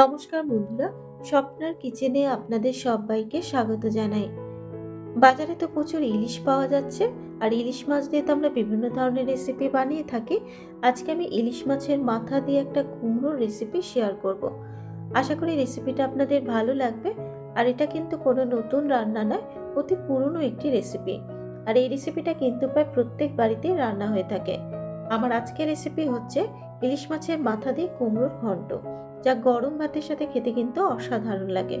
নমস্কার বন্ধুরা, স্বপ্নার কিচেনে আপনাদের সবাইকে স্বাগত জানাই। বাজারে তো প্রচুর ইলিশ পাওয়া যাচ্ছে, আর ইলিশ মাছ দিয়ে তো আমরা বিভিন্ন ধরনের রেসিপি বানিয়ে থাকি। আজকে আমি ইলিশ মাছের মাথা দিয়ে একটা কুমড়োর রেসিপি শেয়ার করব। আশা করি রেসিপিটা আপনাদের ভালো লাগবে, আর এটা কিন্তু কোনো নতুন রান্না নয়, অতি পুরনো একটি রেসিপি আর এই রেসিপিটা কিন্তু প্রায় প্রত্যেক বাড়িতেই রান্না হয়ে থাকে। আমার আজকের রেসিপি হচ্ছে ইলিশ মাছের মাথা দিয়ে কুমড়োর ঘন্ট। যা গরম ভাতের সাথে খেতে কিন্তু অসাধারণ লাগে।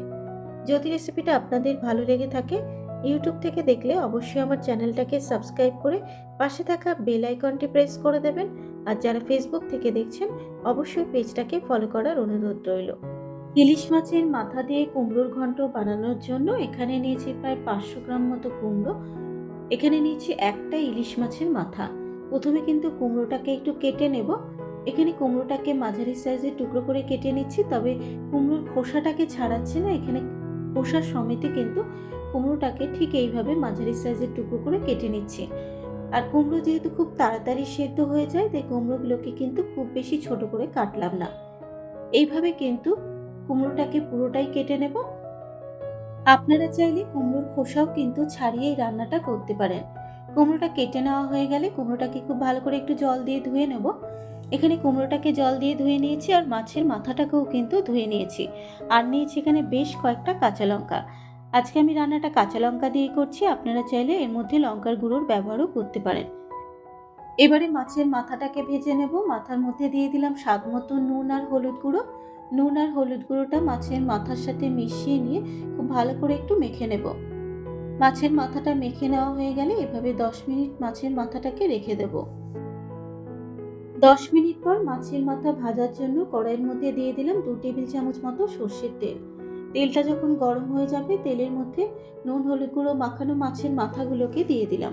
যদি রেসিপিটা আপনাদের ভালো লেগে থাকে, ইউটিউব থেকে দেখলে অবশ্যই আমার চ্যানেলটাকে সাবস্ক্রাইব করে পাশে থাকা বেল আইকনটি প্রেস করে দেবেন। আর যারা ফেসবুক থেকে দেখছেন, অবশ্যই পেজটাকে ফলো করার অনুরোধ রইল। ইলিশ মাছের মাথা দিয়ে কুমড়োর ঘন্ট বানানোর জন্য এখানে নিয়েছি প্রায় পাঁচশো গ্রাম মতো কুমড়ো। এখানে নিয়েছি একটা ইলিশ মাছের মাথা। প্রথমে কিন্তু কুমড়োটাকে একটু কেটে নেব। এখানে কুমড়োটাকে মাঝারি সাইজের টুকরো করে কেটে নিচ্ছি, তবে কুমড়োর খোসাটাকে ছাড়াচ্ছি না। এখানে খোসার সমেতে কিন্তু কুমড়োটাকে ঠিক এইভাবে মাঝারি সাইজের টুকরো করে কেটে নিচ্ছি। আর কুমড়ো যেহেতু খুব তাড়াতাড়ি সেদ্ধ হয়ে যায়, তাই কুমড়োগুলোকে কিন্তু খুব বেশি ছোট করে কাটলাম না। এইভাবে কিন্তু কুমড়োটাকে পুরোটাই কেটে নেব। আপনারা চাইলে কুমড়োর খোসাও কিন্তু ছাড়িয়ে রান্নাটা করতে পারেন। কুমড়োটা কেটে নেওয়া হয়ে গেলে কুমড়োটাকে খুব ভালো করে একটু জল দিয়ে ধুয়ে নেব। এখানে কুমড়োটাকে জল দিয়ে ধুয়ে নিয়েছি আর মাছের মাথাটাকেও কিন্তু ধুয়ে নিয়েছি। আর নিয়েছি এখানে বেশ কয়েকটা কাঁচা লঙ্কা। আজকে আমি রান্নাটা কাঁচা লঙ্কা দিয়ে করছি। আপনারা চাইলে এর মধ্যে লঙ্কার গুঁড়োর ব্যবহারও করতে পারেন। এবারে মাছের মাথাটাকে ভেজে নেব। মাথার মধ্যে দিয়ে দিলাম স্বাদ মতো নুন আর হলুদ গুঁড়ো। নুন আর হলুদ গুঁড়োটা মাছের মাথার সাথে মিশিয়ে নিয়ে খুব ভালো করে একটু মেখে নেব। মাছের মাথাটা মেখে নেওয়া হয়ে গেলে এভাবে দশ মিনিট মাছের মাথাটাকে রেখে দেবো। দশ মিনিট পর মাছের মাথা ভাজার জন্য কড়াইয়ের মধ্যে দিয়ে দিলাম দু টেবিল চামচ মতো সর্ষের তেল। তেলটা যখন গরম হয়ে যাবে, তেলের মধ্যে নুন, হলুদ গুঁড়ো মাখানো মাছের মাথাগুলোকে দিয়ে দিলাম।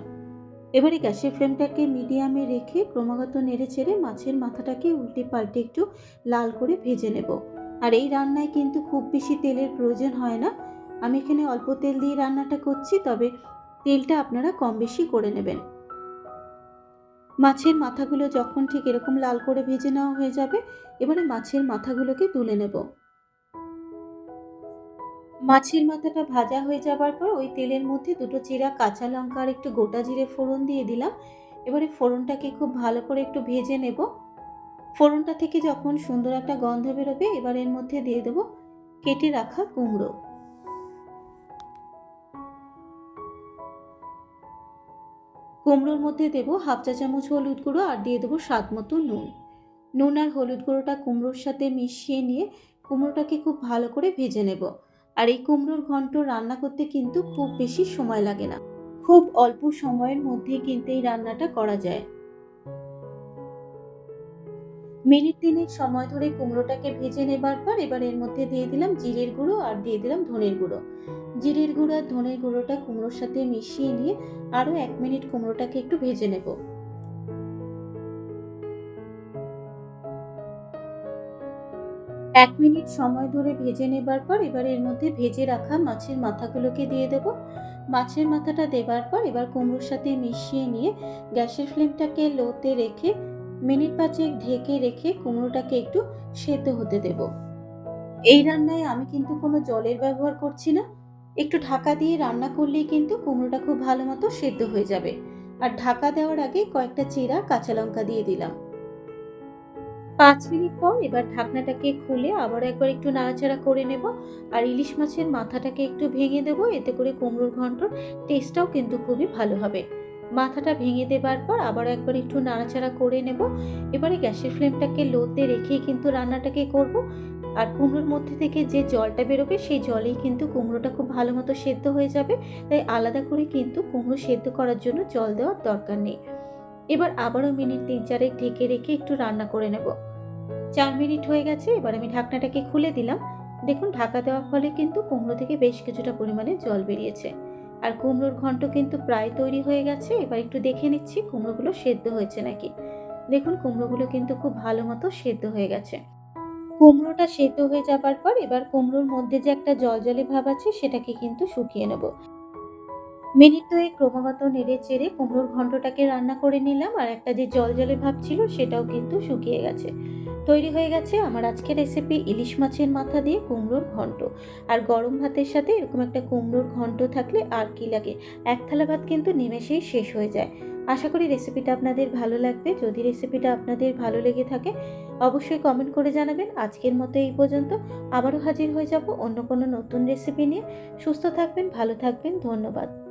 এবারে গ্যাসের ফ্লেমটাকে মিডিয়ামে রেখে ক্রমাগত নেড়ে চেড়ে মাছের মাথাটাকে উল্টে পাল্টে একটু লাল করে ভেজে নেব। আর এই রান্নায় কিন্তু খুব বেশি তেলের প্রয়োজন হয় না। আমি এখানে অল্প তেল দিয়ে রান্নাটা করছি, তবে তেলটা আপনারা কম বেশি করে নেবেন। মাছের মাথাগুলো যখন ঠিক এরকম লাল করে ভেজে নেওয়া হয়ে যাবে, এবারে মাছের মাথাগুলোকে তুলে নেব। মাছের মাথাটা ভাজা হয়ে যাবার পর ওই তেলের মধ্যে দুটো চিরা কাঁচা লঙ্কা আর একটু গোটা জিরে ফোড়ন দিয়ে দিলাম। এবারে ফোড়নটাকে খুব ভালো করে একটু ভেজে নেব। ফোড়নটা থেকে যখন সুন্দর একটা গন্ধ বেরোবে, এবার এর মধ্যে দিয়ে দেবো কেটে রাখা কুমড়ো। কুমড়োর মধ্যে দেব হাফ চা চামচ হলুদ গুঁড়ো আর দিয়ে দেবো স্বাদ মতো নুন। নুন আর হলুদ গুঁড়োটা কুমড়োর সাথে মিশিয়ে নিয়ে কুমড়োটাকে খুব ভালো করে ভেজে নেব। আর এই কুমড়োর ঘন্ট রান্না করতে কিন্তু খুব বেশি সময় লাগে না। খুব অল্প সময়ের মধ্যে কিন্তু এই রান্নাটা করা যায়। মিনিট তিনেক সময় ধরে কুমড়োটাকে ভেজে নেবার পর এবার এর মধ্যে দিয়ে দিলাম জিরের গুঁড়ো আর দিয়ে দিলাম ধনের গুঁড়ো। জিরের গুঁড়ো আর ধনের গুঁড়োটা কুমড়োর সাথে মিশিয়ে নিয়ে আরও এক মিনিট কুমড়োটাকে একটু ভেজে নেব। এক মিনিট সময় ধরে ভেজে নেবার পর এবার এর মধ্যে ভেজে রাখা মাছের মাথাগুলোকে দিয়ে দেব। মাছের মাথাটা দেবার পর এবার কুমড়োর সাথে মিশিয়ে নিয়ে গ্যাসের ফ্লেমটাকে লোতে রেখে মিনিট পাঁচেক ঢেকে রেখে কুমড়োটাকে একটু সেদ্ধ হতে দেব। এই রান্নায় আমি কিন্তু কোনো জলের ব্যবহার করছি না। একটু ঢাকা দিয়ে রান্না করলেই কিন্তু কুমড়োটা খুব ভালো মতো সেদ্ধ হয়ে যাবে। আর ঢাকা দেওয়ার আগে কয়েকটা চিরা কাঁচা লঙ্কা দিয়ে দিলাম। পাঁচ মিনিট পর এবার ঢাকনাটাকে খুলে আবার একবার একটু নাড়াচাড়া করে নেব। আর ইলিশ মাছের মাথাটাকে একটু ভেঙে দেব। এতে করে কুমড়োর ঘন্টর টেস্টটাও কিন্তু খুবই ভালো হবে। মাথাটা ভেঙে দেবার পর আবার একবার একটু নাড়াচাড়া করে নেব। এবারে গ্যাসের ফ্লেমটাকে লোতে রেখেই কিন্তু রান্নাটাকে করব। আর কুমড়োর মধ্যে থেকে যে জলটা বেরোবে, সেই জলেই কিন্তু কুমড়োটা খুব ভালো মতো সেদ্ধ হয়ে যাবে। তাই আলাদা করে কিন্তু কুমড়ো সেদ্ধ করার জন্য জল দেওয়ার দরকার নেই। এবার আবারও মিনিট তিন চারেক ঢেকে রেখে একটু রান্না করে নেব। চার মিনিট হয়ে গেছে, এবার আমি ঢাকনাটাকে খুলে দিলাম। দেখুন, ঢাকা দেওয়ার ফলে কিন্তু কুমড়ো থেকে বেশ কিছুটা পরিমাণে জল বেরিয়েছে। আর কুমড়োর ঘন্ট কিন্তু প্রায় তৈরি হয়ে গেছে। এবার একটু দেখে নিচ্ছি, কুমড়োগুলো সেদ্ধ হয়েছে নাকি? দেখুন, কুমড়োগুলো কিন্তু খুব ভালো মতো সেদ্ধ হয়ে গেছে। কুমড়োটা সেদ্ধ হয়ে যাবার পর এবার কুমড়োর মধ্যে যে একটা জলজলে ভাব আছে, সেটাকে কিন্তু শুকিয়ে নেব। মিনিট দুয়ে ক্রমাগত নেড়ে চেড়ে কুমড়োর ঘন্টটাকে রান্না করে নিলাম আর একটা যে জলজলে ভাব ছিল সেটাও কিন্তু শুকিয়ে গেছে। তৈরি হয়ে গেছে আমার আজকের রেসিপি ইলিশ মাছের মাথা দিয়ে কুমড়োর ঘন্ট আর গরম ভাতের সাথে এরকম একটা কুমড়োর ঘন্ট থাকলে আর কি লাগে? এক থালা ভাত কিন্তু নিমেষেই শেষ হয়ে যায়। আশা করি রেসিপিটা আপনাদের ভালো লাগবে। যদি রেসিপিটা আপনাদের ভালো লেগে থাকে, অবশ্যই কমেন্ট করে জানাবেন। আজকের মতো এই পর্যন্ত। আবারও হাজির হয়ে যাব অন্য কোনো নতুন রেসিপি নিয়ে। সুস্থ থাকবেন, ভালো থাকবেন। ধন্যবাদ।